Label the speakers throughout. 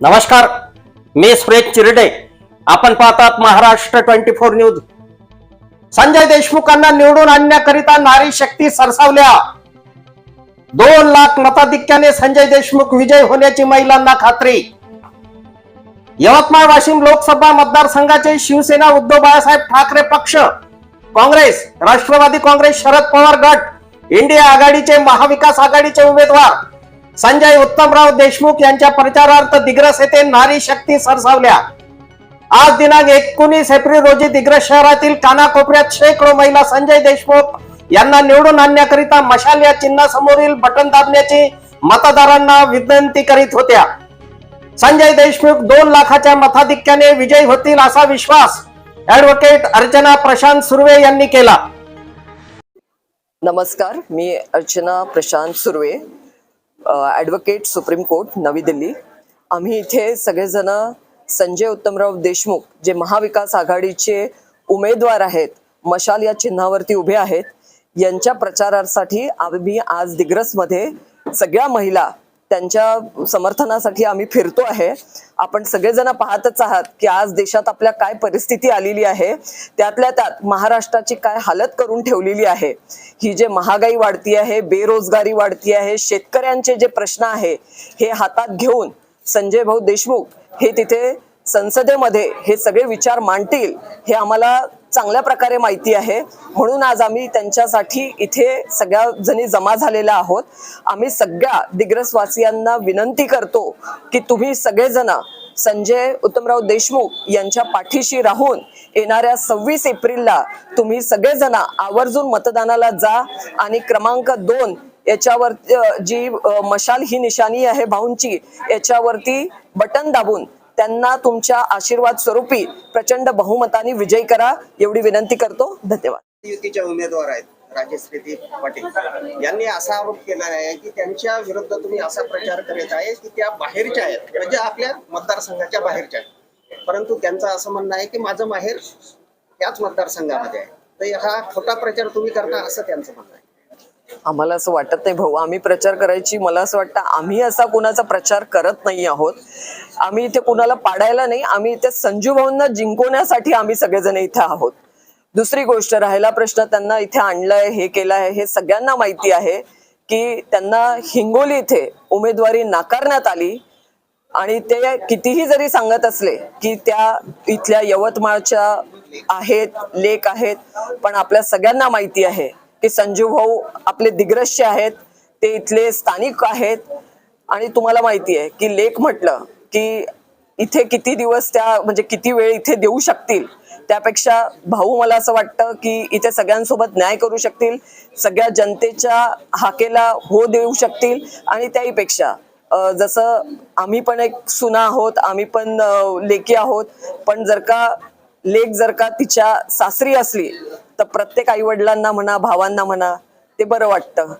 Speaker 1: नमस्कार मी सुरेश चिरडे. आपण पाहतात Maharashtra twenty four news. Sanjay देशमुखांना निवडून आणण्याकरिता नारी शक्ती सरसावल्या. दोन लाख मताधिक्याने संजय देशमुख विजय होण्याची महिलांना खात्री. यवतमाळ वाशिम लोकसभा मतदारसंघाचे शिवसेना उद्धव बाळासाहेब ठाकरे पक्ष. काँग्रेस राष्ट्रवादी काँग्रेस शरद पवार गट इंडिया आघाडीचे महाविकास आघाडीचे उमेदवार. संजय उत्तमराव देशमुख यांच्या प्रचारार्थ दिग्रस येथे नारी शक्ती सरसावल्या. आज दिनांक एकोणीस एप्रिल रोजी दिग्रस शहरातील कानाकोपऱ्यात शेकडो महिला संजय देशमुख यांना निवडून आणण्याकरिता मशाल या चिन्हासमोरील बटन दाबण्याची मतदारांना विनंती करीत होत्या. संजय देशमुख दोन लाखाच्या मताधिक्याने विजयी होतील असा विश्वास ऍडव्होकेट अर्चना प्रशांत सुर्वे यांनी केला.
Speaker 2: नमस्कार मी Archana Prashant Surve. Advocate supreme court नवी दिल्ली. आम्ही इथे सगळेजण संजय उत्तमराव देशमुख जे महाविकास आघाडीचे उमेदवार आहेत मशाल या चिन्हावरती उभे आहेत यांच्या प्रचारासाठी आम्ही आज दिग्रसमध्ये सगळ्या महिला त्यांच्या समर्थनासाठी आम्ही फिरतो आहे. आपण सगळेजण पाहतच आहात की आज देशात आपल्या काय परिस्थिती आलेली आहे. त्यातल्या त्यात महाराष्ट्राची काय हालत करून ठेवलेली आहे. ही जे महागाई वाढती आहे बेरोजगारी वाढती आहे शेतकऱ्यांचे जे प्रश्न आहे हे हातात घेऊन संजय भाऊ देशमुख हे तिथे संसदेमध्ये हे सगळे विचार मांडतील हे आम्हाला चांगल्या प्रकारे माहिती आहे. म्हणून आज आम्ही त्यांच्यासाठी इथे सगळ्या जणी जमा झालेल्या आहोत. आम्ही सगळ्या दिग्रसवासियांना विनंती करतो की तुम्ही सगळेजण संजय उत्तमराव देशमुख यांच्या पाठीशी राहून येणाऱ्या सव्वीस एप्रिलला तुम्ही सगळेजण आवर्जून मतदानाला जा आणि क्रमांक दोन याच्यावर जी मशाल ही निशाणी आहे भाऊंची याच्यावरती बटन दाबून त्यांना तुमच्या आशीर्वाद स्वरूपी प्रचंड बहुमताने विजय करा एवढी विनंती करतो. धन्यवाद.
Speaker 3: युतीच्या उमेदवार आहेत राजश्री पाटील. यांनी असा आरोप केला आहे की त्यांच्या विरुद्ध तुम्ही असा प्रचार करत आहे की त्या बाहेरच्या आहेत म्हणजे आपल्या मतदारसंघाच्या बाहेरच्या आहेत. परंतु त्यांचं असं म्हणणं आहे की माझं माहेर त्याच मतदारसंघामध्ये आहे. तर हा खोटा प्रचार तुम्ही करता असं त्यांचं म्हणणं आहे.
Speaker 2: आम्हाला असं वाटत नाही भाऊ. आम्ही प्रचार करायची मला असं वाटतं आम्ही असा कुणाचा प्रचार करत नाही आहोत. आम्ही इथे कुणाला पाडायला नाही आम्ही इथे संजू भाऊंना जिंकवण्यासाठी आम्ही सगळेजण इथे आहोत. दुसरी गोष्ट राहिला प्रश्न त्यांना इथे आणलंय हे केलं आहे हे सगळ्यांना माहिती आहे की त्यांना हिंगोली इथे उमेदवारी नाकारण्यात आली आणि ते कितीही जरी सांगत असले की त्या इथल्या यवतमाळच्या आहेत लेख आहेत पण आपल्या सगळ्यांना माहिती आहे की संजू भाऊ आपले दिग्रश्य आहेत ते इथले स्थानिक आहेत. आणि तुम्हाला माहिती आहे की लेख म्हटलं की इथे किती दिवस त्या म्हणजे किती वेळ इथे देऊ शकतील? त्यापेक्षा भाऊ मला असं वाटतं की इथे सगळ्यांसोबत न्याय करू शकतील सगळ्या जनतेच्या हाकेला हो देऊ शकतील. आणि त्याहीपेक्षा जसं आम्ही पण एक सुना आहोत आम्ही पण लेखी आहोत. पण जर का लेक जर का तिच्या सासरी असली तर प्रत्येक आई वडिलांना म्हणा भावांना म्हणा ते बरं वाटतं.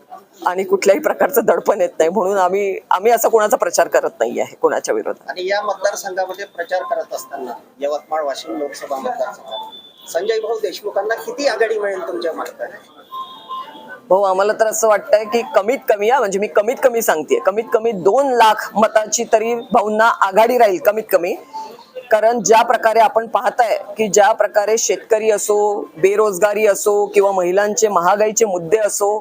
Speaker 2: आणि कुठल्याही प्रकारचं दडपण येत नाही. म्हणून आम्ही आम्ही असा कोणाचा प्रचार करत नाही आहे कोणाच्या विरोधात.
Speaker 3: आणि या मतदारसंघामध्ये प्रचार करत असताना यवतमाळ वाशिम लोकसभा मतदारसंघात संजय भाऊ देशमुखांना किती आघाडी मिळेल तुमच्या मताने
Speaker 2: भाऊ आम्हाला तर असं वाटतंय की कमीत कमी हा म्हणजे मी कमीत कमी सांगते कमीत कमी दोन लाख मताची तरी भाऊंना आघाडी राहील कमीत कमी. कारण ज्या प्रकारे आपण पाहताय की ज्या प्रकारे शेतकरी असो बेरोजगारी असो किंवा महिलांचे महागाईचे मुद्दे असो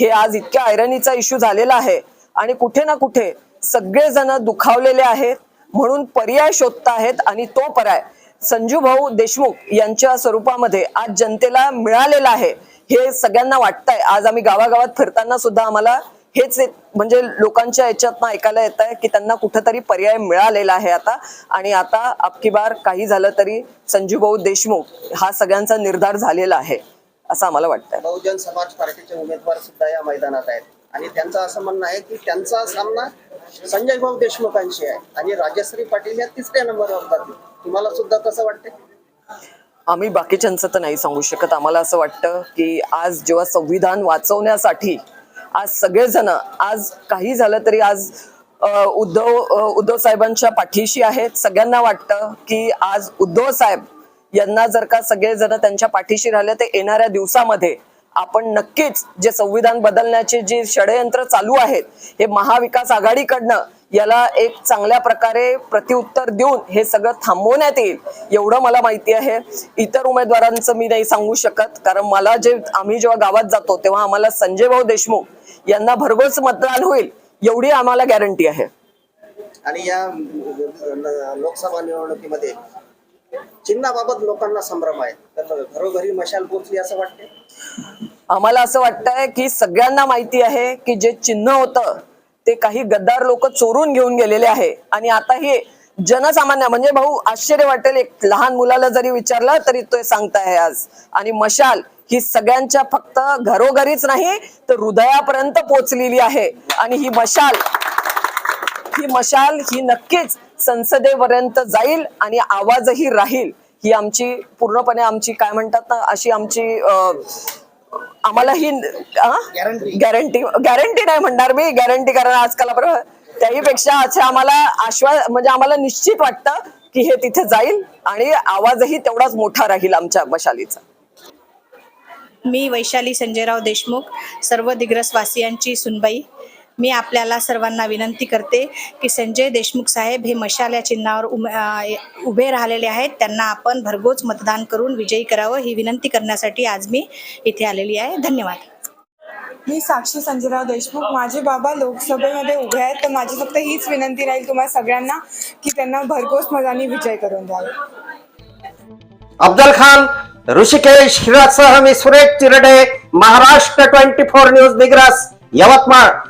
Speaker 2: हे आज इतक्या ऐरणीचा इश्यू झालेला आहे. आणि कुठे ना कुठे सगळेजण दुखावलेले आहेत. म्हणून पर्याय शोधता आहेत आणि तो पर्याय संजू भाऊ देशमुख यांच्या स्वरूपामध्ये आज जनतेला मिळालेला आहे. हे सगळ्यांना वाटतंय. आज आम्ही गावागावात फिरताना सुद्धा आम्हाला हेच एक- म्हणजे लोकांच्या याच्यातनं ऐकायला येत आहे की त्यांना कुठंतरी पर्याय मिळालेला आहे आता. आणि आता अबकी बार काही झालं तरी संजू भाऊ देशमुख हा सगळ्यांचा निर्धार झालेला आहे असं आम्हाला वाटतंय.
Speaker 3: बहुजन समाज पार्टीचे उमेदवार सुद्धा या मैदानात आहेत. आणि त्यांचं असं म्हणणं आहे की त्यांचा सामना संजय भाऊ देशमुखांशी आहे. आणि राजश्री पाटील या तिसऱ्या नंबरवर जातील. तुम्हाला सुद्धा तसं वाटतंय?
Speaker 2: आम्ही बाकीच्यांचं तर नाही सांगू शकत. आम्हाला असं वाटतं की आज जेव्हा संविधान वाचवण्यासाठी आज सगळेजण आज काही झालं तरी आज उद्धव उद्धव साहेबांच्या पाठीशी आहेत. सगळ्यांना वाटतं की आज उद्धव साहेब यांना जर का सगळेजण त्यांच्या पाठीशी राहिले तर येणाऱ्या दिवसामध्ये आपण नक्कीच जे संविधान बदलण्याचे जे षडयंत्र चालू आहेत हे महाविकास आघाडीकडनं याला एक चांगल्या प्रकारे प्रतिउत्तर देऊन हे सगळं थांबवण्यात येईल एवढं मला माहिती आहे. इतर उमेदवारांचं मी नाही सांगू शकत कारण मला जे आम्ही जेव्हा गावात जातो तेव्हा आम्हाला संजय भाऊ देशमुख यांना भरघोस मतदान होईल एवढी आम्हाला गॅरंटी आहे.
Speaker 3: आणि या लोकसभा निवडणुकीमध्ये चिन्हाबाबत लोकांना संभ्रम आहे. तर घरोघरी मशाल पोचली असं वाटते
Speaker 2: आम्हाला असं वाटतंय की सगळ्यांना माहिती आहे की जे चिन्ह होतं ते काही गद्दार लोक चोरून घेऊन गेलेले आहे. आणि आता हे जनसामान्य म्हणजे भाऊ आश्चर्य वाटेल एक लहान मुलाला जरी विचारलं तरी तो सांगताय आज. आणि मशाल ही सगळ्यांच्या फक्त घरोघरीच नाही तर हृदयापर्यंत पोचलेली आहे. आणि ही मशाल ही मशाल ही नक्कीच संसदेपर्यंत जाईल आणि आवाजही राहील. ही आमची पूर्णपणे आमची काय म्हणतात ना अशी आमची अं, आम्हाला ही. गॅरंटी गॅरंटी नाही म्हणणार मी. गॅरंटी कारण आजकाल आपण त्याहीपेक्षा असं आम्हाला आश्वा म्हणजे आम्हाला निश्चित वाटतं की हे तिथे जाईल आणि आवाजही तेवढाच मोठा राहील आमच्या मशालीचा
Speaker 4: मी वैशाली संजयराव देशमुख सर्व दिग्रसवासियांची सुनबाई. मी आपल्याला सर्वांना विनंती करते की संजय देशमुख साहेब हे मशाल या चिन्हावर उमे- उभे राहिलेले आहेत. त्यांना आपण भरघोस मतदान करून विजयी करावं ही विनंती करण्यासाठी आज मी इथे आलेली आहे. धन्यवाद.
Speaker 5: मी साक्षी संजयराव देशमुख. माझे बाबा लोकसभेमध्ये उभे आहेत तर माझी फक्त हीच विनंती राहील तुम्हाला सगळ्यांना की त्यांना भरघोस मताने विजय करून द्यावे.
Speaker 1: अफजल खान ऋषिकेश हिरासह मी Suresh Chirde Maharashtra twenty four news Digras Yavatmal.